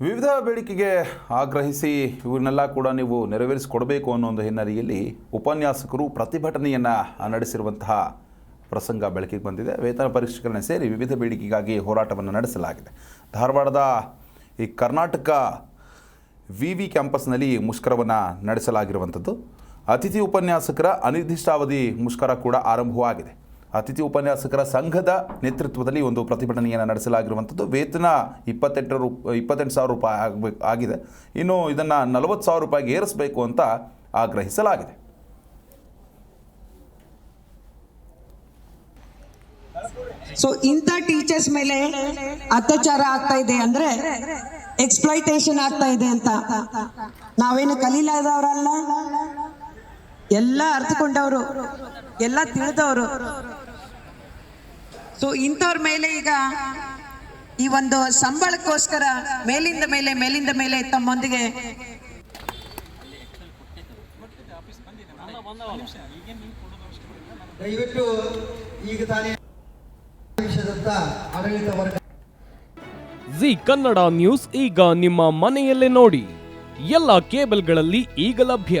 ವಿವಿಧ ಬೇಡಿಕೆಗೆ ಆಗ್ರಹಿಸಿ ಇವನ್ನೆಲ್ಲ ಕೂಡ ನೀವು ನೆರವೇರಿಸಿಕೊಡಬೇಕು ಅನ್ನೋ ಒಂದು ಹಿನ್ನೆಲೆಯಲ್ಲಿ ಉಪನ್ಯಾಸಕರು ಪ್ರತಿಭಟನೆಯನ್ನು ನಡೆಸಿರುವಂತಹ ಪ್ರಸಂಗ ಬೆಳಕಿಗೆ ಬಂದಿದೆ. ವೇತನ ಪರಿಷ್ಕರಣೆ ಸೇರಿ ವಿವಿಧ ಬೇಡಿಕೆಗಾಗಿ ಹೋರಾಟವನ್ನು ನಡೆಸಲಾಗಿದೆ. ಧಾರವಾಡದ ಈ ಕರ್ನಾಟಕ ವಿ ವಿ ಕ್ಯಾಂಪಸ್ನಲ್ಲಿ ಮುಷ್ಕರವನ್ನು ನಡೆಸಲಾಗಿರುವಂಥದ್ದು. ಅತಿಥಿ ಉಪನ್ಯಾಸಕರ ಅನಿರ್ದಿಷ್ಟಾವಧಿ ಮುಷ್ಕರ ಕೂಡ ಆರಂಭವಾಗಿದೆ. ಅತಿಥಿ ಉಪನ್ಯಾಸಕರ ಸಂಘದ ನೇತೃತ್ವದಲ್ಲಿ ಒಂದು ಪ್ರತಿಭಟನೆಯನ್ನು ನಡೆಸಲಾಗಿರುವಂಥದ್ದು. ವೇತನ ಇಪ್ಪತ್ತೆಂಟು ರೂ, ಇಪ್ಪತ್ತೆಂಟು ಸಾವಿರ ರೂಪಾಯಿ ಆಗಬೇಕು ಆಗಿದೆ. ಇನ್ನು ಇದನ್ನು ನಲವತ್ತು ಸಾವಿರ ರೂಪಾಯಿಗೆ ಏರಿಸಬೇಕು ಅಂತ ಆಗ್ರಹಿಸಲಾಗಿದೆ. ಸೊ ಇಂಥ ಟೀಚರ್ಸ್ ಮೇಲೆ ಅತ್ಯಾಚಾರ ಆಗ್ತಾ ಇದೆ ಅಂದ್ರೆ ಎಕ್ಸ್ಪ್ಲೈಟೇಷನ್ ಆಗ್ತಾ ಇದೆ ಅಂತ. ನಾವೇನು ಕಲೀಲಾದವ್ರಲ್ಲ ಎಲ್ಲ ಅರ್ಥಕೊಂಡವರು ಎಲ್ಲ ತಿಳಿದವರು. ಸೊ ಇಂಥವ್ರ ಮೇಲೆ ಈಗ ಈ ಒಂದು ಸಂಬಳಕ್ಕೋಸ್ಕರ ಮೇಲಿಂದ ಮೇಲೆ ಮೇಲಿಂದ ಮೇಲೆ ತಮ್ಮೊಂದಿಗೆ ದಯವಿಟ್ಟು ಈಗ ತಾನೇ ಆಡಳಿತ ವರ್ಗ ಜಿ ಕನ್ನಡ ನ್ಯೂಸ್ ಈಗ ನಿಮ್ಮ ಮನೆಯಲ್ಲೇ ನೋಡಿ. ಎಲ್ಲ ಕೇಬಲ್ಗಳಲ್ಲಿ ಈಗ ಲಭ್ಯ.